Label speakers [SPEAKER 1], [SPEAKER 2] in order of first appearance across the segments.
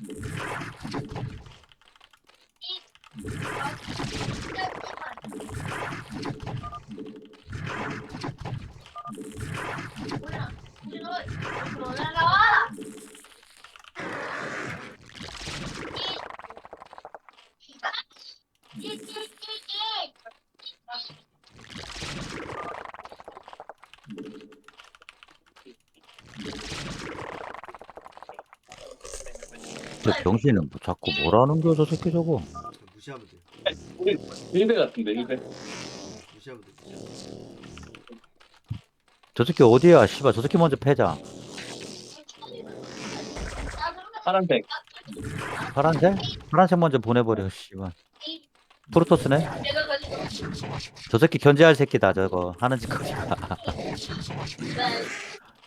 [SPEAKER 1] 저 병신은 뭐 자꾸 뭐라는 거야 저 새끼 저거
[SPEAKER 2] 무시하면 돼.
[SPEAKER 3] 일배 같은데 일배
[SPEAKER 2] 무시하면 돼. 무시하면 돼.
[SPEAKER 1] 저 새끼 어디야 씨발 저 새끼 먼저 패자
[SPEAKER 3] 파란색
[SPEAKER 1] 파란색? 파란색 먼저 보내버려 씨발 프로토스네? 저 새끼 견제할 새끼다 저거 하는 짓거리가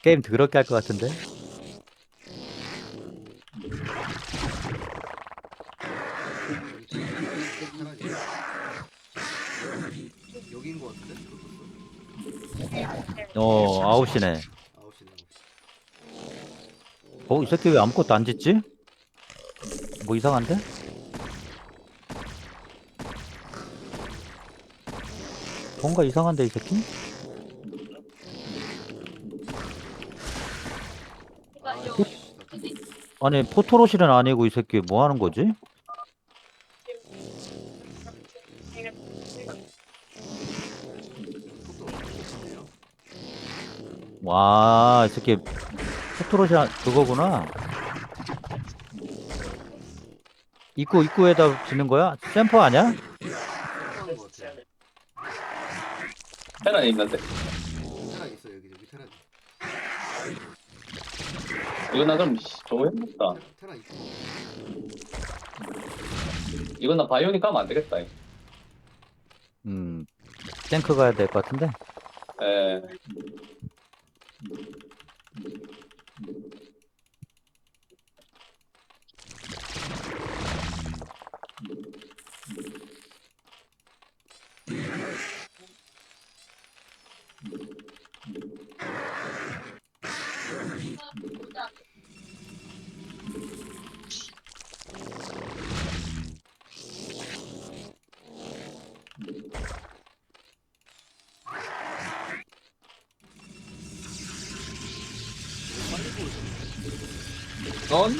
[SPEAKER 1] 게임 더럽게 할 것 같은데
[SPEAKER 2] 여기인 거 같은데?
[SPEAKER 1] 어 아웃이네
[SPEAKER 2] 아홉시네 아홉시.
[SPEAKER 1] 어 이 새끼 왜 아무것도 안 짓지? 뭐 이상한데? 뭔가 이상한데 이 새끼? 아니 포토로실은 아니고 이 새끼 뭐 하는 거지? 와, 이 새끼 포토로시 그거구나. 입구 입구에다 지는 거야? 샘퍼 아니야?
[SPEAKER 3] 테란이 있는데
[SPEAKER 2] 테란 있어 여기 여기 테란.
[SPEAKER 3] 이거 나 그럼 씨, 저거 해야겠다
[SPEAKER 2] 테란 있고.
[SPEAKER 3] 이거 나 바이오닉 가면 안 되겠다.
[SPEAKER 1] 음, 탱크 가야 될 것 같은데.
[SPEAKER 3] 예 안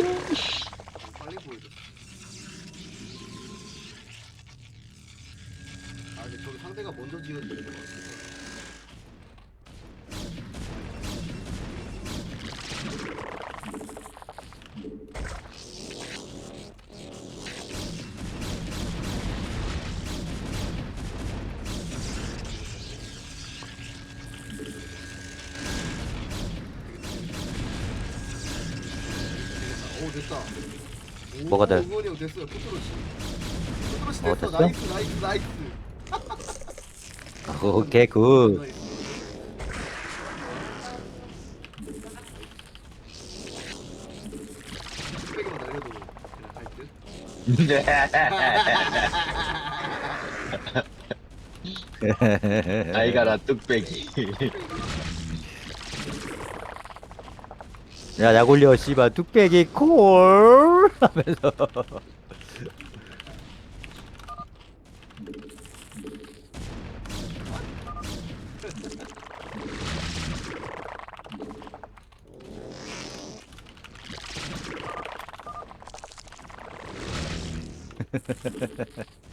[SPEAKER 2] 됐다. 오,
[SPEAKER 1] 뭐가 돼?
[SPEAKER 2] 형 됐어요. 포트로시. 포트로시
[SPEAKER 1] 어,
[SPEAKER 2] 됐어.
[SPEAKER 1] 됐어?
[SPEAKER 2] 나이스 나이스 나이스.
[SPEAKER 1] 오케이 굿.
[SPEAKER 2] 나이스. 뚝배기만 날려도 그냥 갈 듯.
[SPEAKER 4] 아이가라 뚝배기
[SPEAKER 1] 야, 약 올려 씨발 뚝배기 콜 하면서.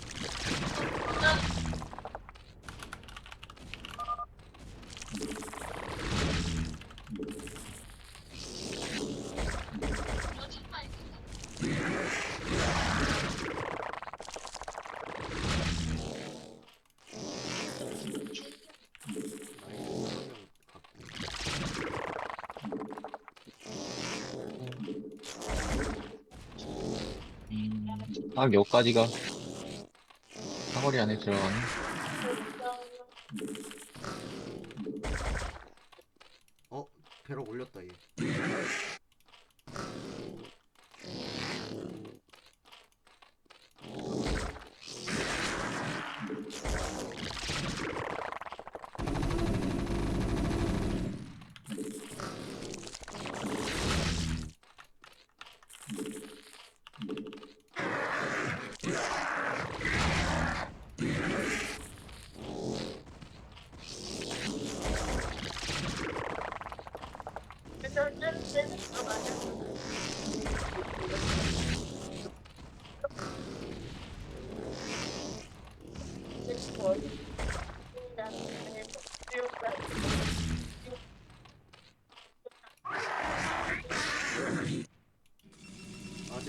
[SPEAKER 4] 딱 여기까지가 사거리 안에 들어가는
[SPEAKER 2] 어 벼락 올렸다 얘.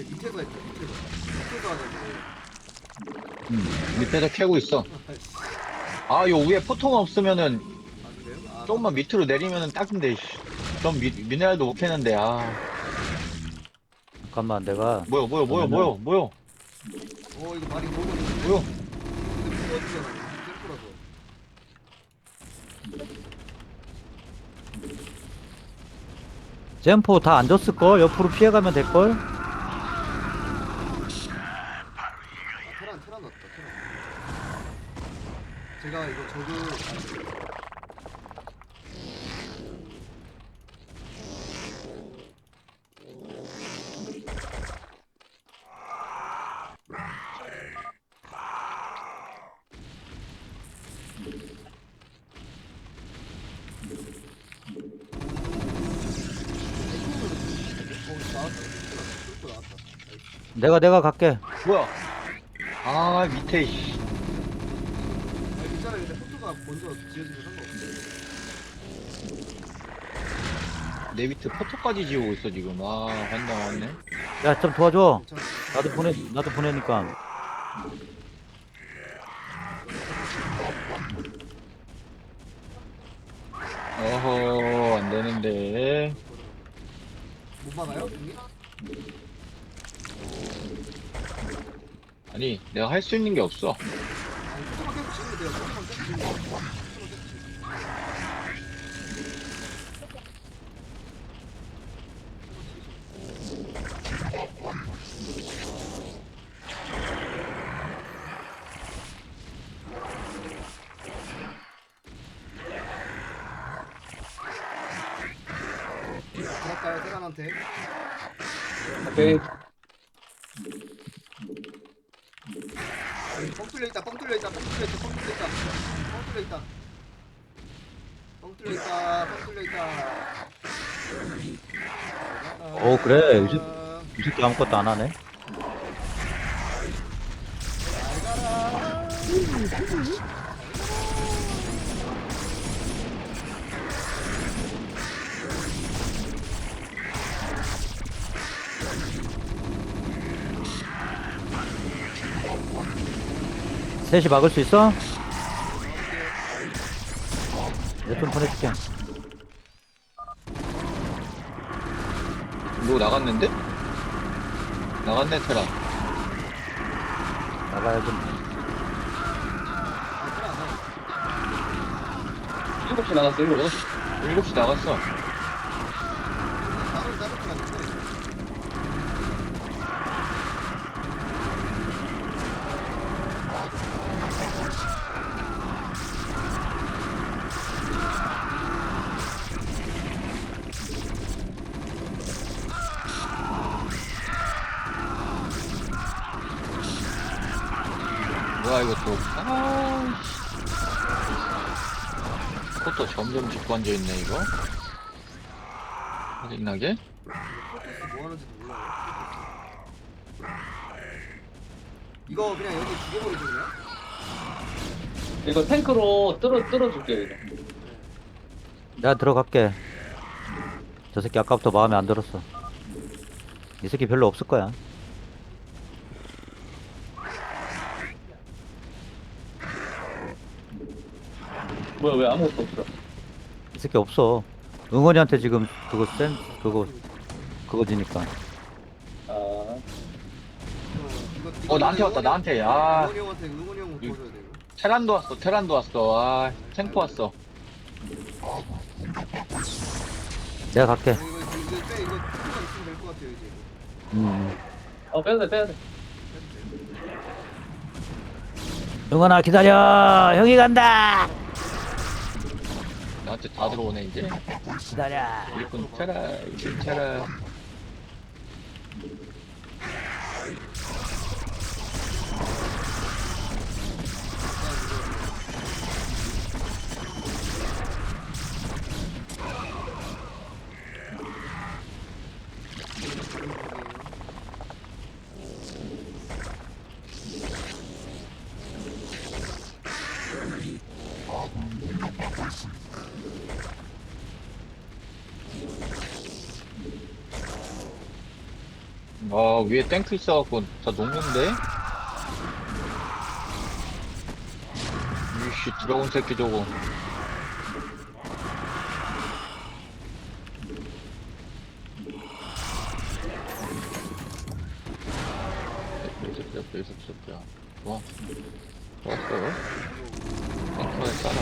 [SPEAKER 2] 밑에서 했다 밑에서 밑에서 하는데
[SPEAKER 4] 음, 밑에서 캐고 있어. 아, 요 위에 포통 없으면은 조금만 밑으로 내리면은 딱인데, 씨. 좀 미, 미네랄도 못 캐는데, 아.
[SPEAKER 1] 잠깐만 내가
[SPEAKER 4] 뭐야, 뭐야, 뭐야, 뭐야, 뭐야.
[SPEAKER 2] 어 이거 많이 먹었는데
[SPEAKER 4] 뭐야.
[SPEAKER 2] 근데 부어지잖아 셀프라서
[SPEAKER 1] 젠포 다 안 줬을걸? 옆으로 피해가면 될걸?
[SPEAKER 2] 아, 테란 테란 났다 테란 제가 이거 저그 어, 나왔다. 뚫고 나왔다. 나이스.
[SPEAKER 1] 내가 내가 갈게
[SPEAKER 4] 뭐야. 아, 밑에, 씨.
[SPEAKER 2] 아니, 괜찮아. 근데 포토가 먼저 지어지면 상관없어.
[SPEAKER 4] 내 밑에 포토까지 지우고 있어, 지금. 아, 환장 왔네.
[SPEAKER 1] 야 좀 도와줘
[SPEAKER 2] 괜찮아.
[SPEAKER 1] 나도 보내 나도 보내니까
[SPEAKER 4] 어허, 안 되는데.
[SPEAKER 2] 못 막아요?
[SPEAKER 4] 아니, 내가 할 수 있는 게 없어.
[SPEAKER 2] 그럴까요, 테란한테?
[SPEAKER 3] 오케이.
[SPEAKER 2] 여기 뻥 뚫려 있다, 뻥 뚫려 있다, 뻥 뚫려 있다, 뻥 뚫려 있다, 뻥 뚫려 있다. 뻥 뚫려 있다, 뻥 뚫려 있다.
[SPEAKER 1] 오, 그래. 이 새끼 아무것도 안 하네 셋이 막을 수 있어? 내돈 보내줄게
[SPEAKER 4] 누구 나갔는데? 나갔네, 테라.
[SPEAKER 1] 나가야지
[SPEAKER 2] 아, 테란 안 나와.
[SPEAKER 3] 일곱 시 나갔어, 일곱 시.
[SPEAKER 4] 7시 나갔어.
[SPEAKER 2] 다른 다른 테란 있네.
[SPEAKER 4] 뭐야, 이거 또. 아, 그것도 점점 짓고 앉아있네, 이거. 짜증나게?
[SPEAKER 2] 프로토스 뭐 하는지도 몰라요. 이거 그냥 여기 죽여버리죠 그냥?
[SPEAKER 3] 이거 탱크로 뚫어, 뚫어줄게, 이거.
[SPEAKER 1] 내가 들어갈게. 저 새끼 아까부터 마음에 안 들었어. 이 새끼 별로 없을 거야.
[SPEAKER 3] 뭐야, 왜 아무것도 없어?
[SPEAKER 1] 이 새끼 없어. 응원이한테 지금 그거 센 그거 그거지니까.
[SPEAKER 3] 아,
[SPEAKER 2] 어,
[SPEAKER 4] 나한테 왔다, 나한테. 아.
[SPEAKER 2] 응원이 형한테 응원이 형
[SPEAKER 4] 이거-
[SPEAKER 2] 도와줘야 돼 이거.
[SPEAKER 4] 테란도 왔어, 테란도 왔어. 아, 탱크 왔어.
[SPEAKER 1] 내가 갈게.
[SPEAKER 2] 이거 이거 이거 빼 이거 조금만 있으면 될 것 같아요 이제. 이거.
[SPEAKER 1] 음.
[SPEAKER 3] 어, 빼야 돼, 빼야 돼.
[SPEAKER 1] 응원아 기다려. 형이 간다.
[SPEAKER 4] 나한테 다 들어오네, 이제.
[SPEAKER 1] 기다려.
[SPEAKER 4] 일꾼 테라, 일꾼 테라. 위에 탱크 있어갖고 다 녹는데? 이씨, 들어온 새끼 저거. 이 새끼야. 좋아. 좋았어. 탱크에 따라.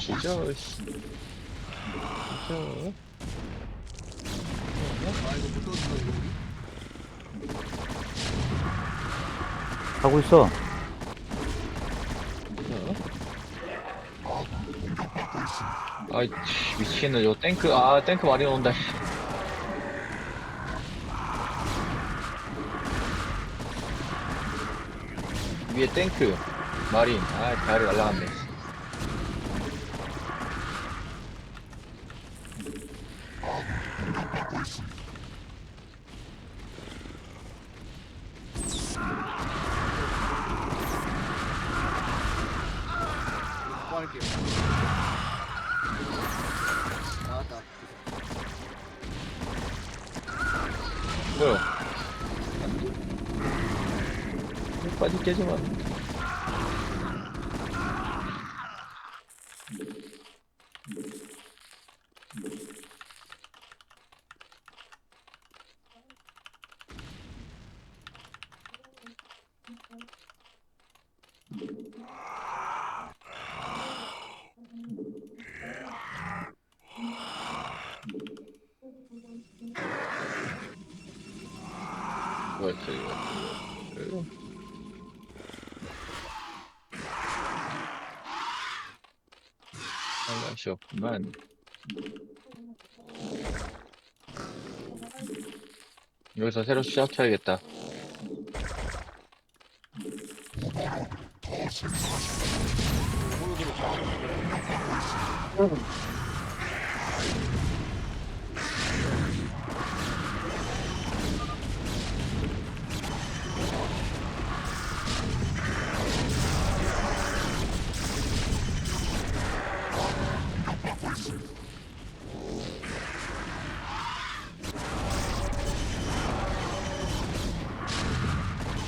[SPEAKER 4] 지져, 씨. 지져.
[SPEAKER 2] 아 이거 못 넣었어 이거 우리
[SPEAKER 1] 하고 있어.
[SPEAKER 4] 아이, 치, 미치겠네. 저 탱크, 아, 탱크 많이 나온다. 씨. 위에 탱크, 마린. 아, 다리 날라갔네.
[SPEAKER 2] 이거 할게요 나왔다
[SPEAKER 4] 뭐야? 빠지 깨져봐. 없구만. 여기서 새로 시작해야겠다. 이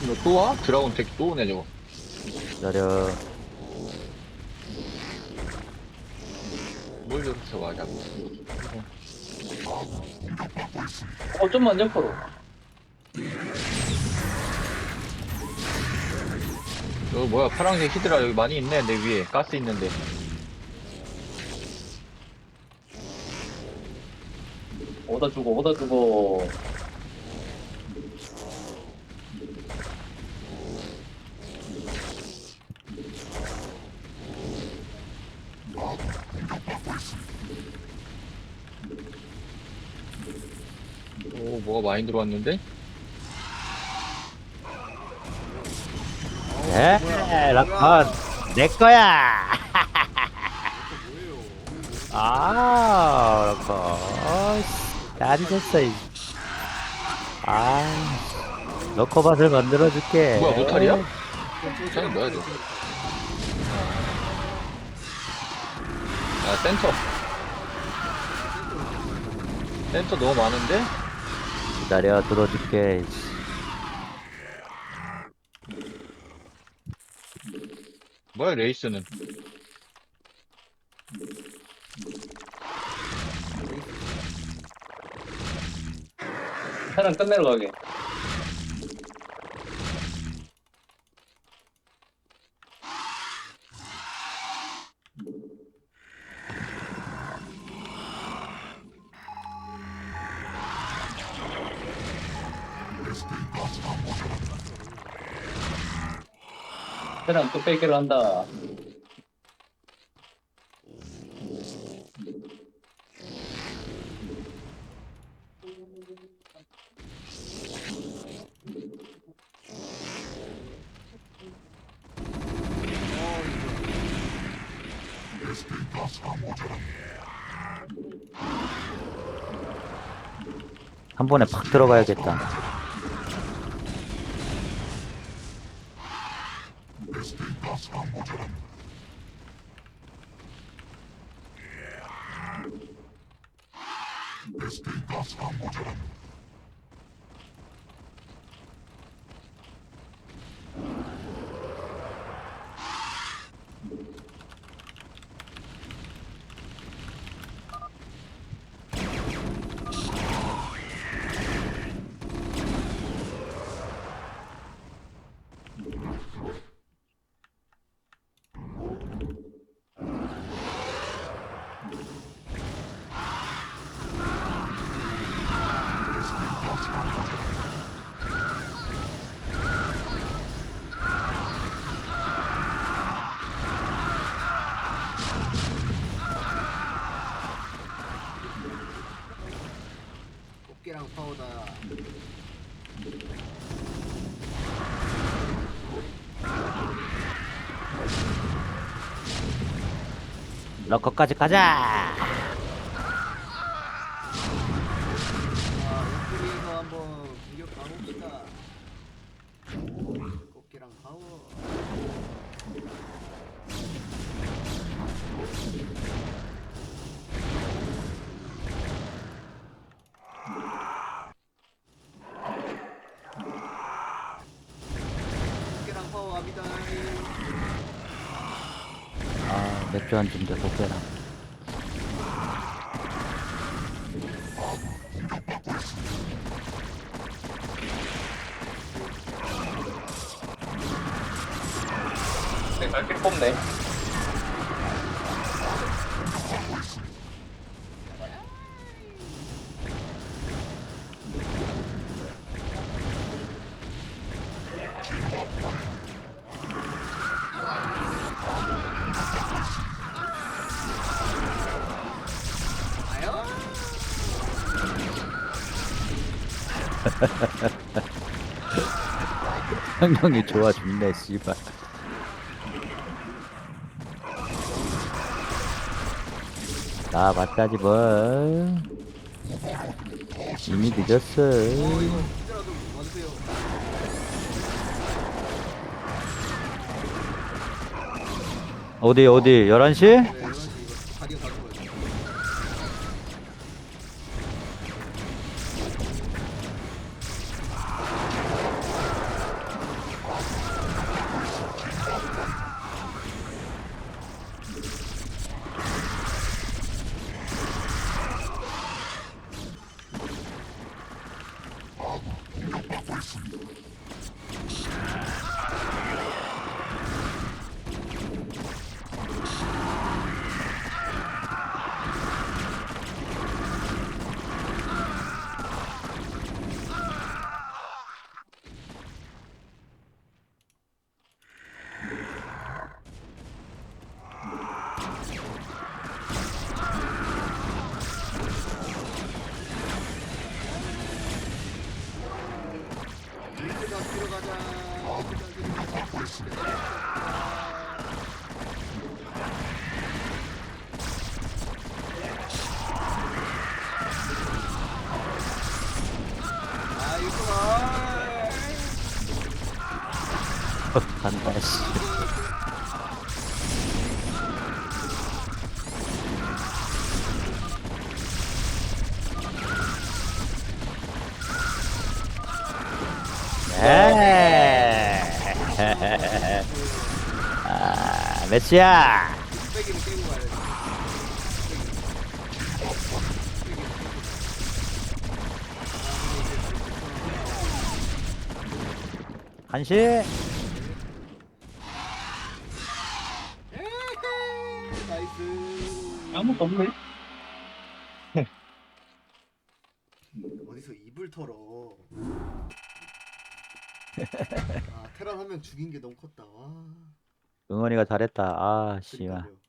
[SPEAKER 4] 거또 와? 드라곤 덱또 오네, 저거.
[SPEAKER 1] 기다려.
[SPEAKER 4] 뭘 저렇게 와, 자꾸.
[SPEAKER 3] 어 좀만 옆으로
[SPEAKER 4] 여기 뭐야, 파란색 히드라 여기 많이 있네, 내 위에. 가스 있는데.
[SPEAKER 3] 오다 주고 오다 주고
[SPEAKER 4] 뭐가 많이 들어왔는데?
[SPEAKER 1] 에,
[SPEAKER 2] 뭐야,
[SPEAKER 1] 락건. 내 거야. 아, 락건. 다리 졌어. 이. 아, 너커밭을 만들어 줄게.
[SPEAKER 4] 뭐야, 모탈이야?
[SPEAKER 2] 저, 저,
[SPEAKER 4] 저기 뭐야,
[SPEAKER 2] 저,
[SPEAKER 4] 저. 아, 센터. 센터 너무 많은데?
[SPEAKER 1] 기다려, 들어줄게.
[SPEAKER 4] 뭐야, 레이스는.
[SPEAKER 3] 사람 끝내러 가게 사람 뚝배기를 한다
[SPEAKER 1] 한 번에 팍 들어가야겠다.
[SPEAKER 2] 꽃게랑 파우더.
[SPEAKER 1] 럭커까지 가자.
[SPEAKER 2] 아
[SPEAKER 1] 맥주 한잔더 먹게라.
[SPEAKER 3] 네, 갈게 뽑네.
[SPEAKER 1] 형형이 좋아 죽네 씨발. 나 맞다지 뭘. 이미 늦었어. 어디 어디 11시?
[SPEAKER 2] 네, 11시 이거 가디언 다 죽어요. 일단 들어가자. 일단 들어가자. 아, 이거
[SPEAKER 1] 간다 씨. 에. 아.
[SPEAKER 2] 빼기는 깨고.
[SPEAKER 1] 한시.
[SPEAKER 2] 나이스.
[SPEAKER 3] 아무것도 없네.
[SPEAKER 2] 어디서 입을 털어. 아, 테란 한 명 죽인 게 너무 컸다. 와.
[SPEAKER 1] 응원이가 잘했다. 아, 씨발.
[SPEAKER 2] 그러니까요.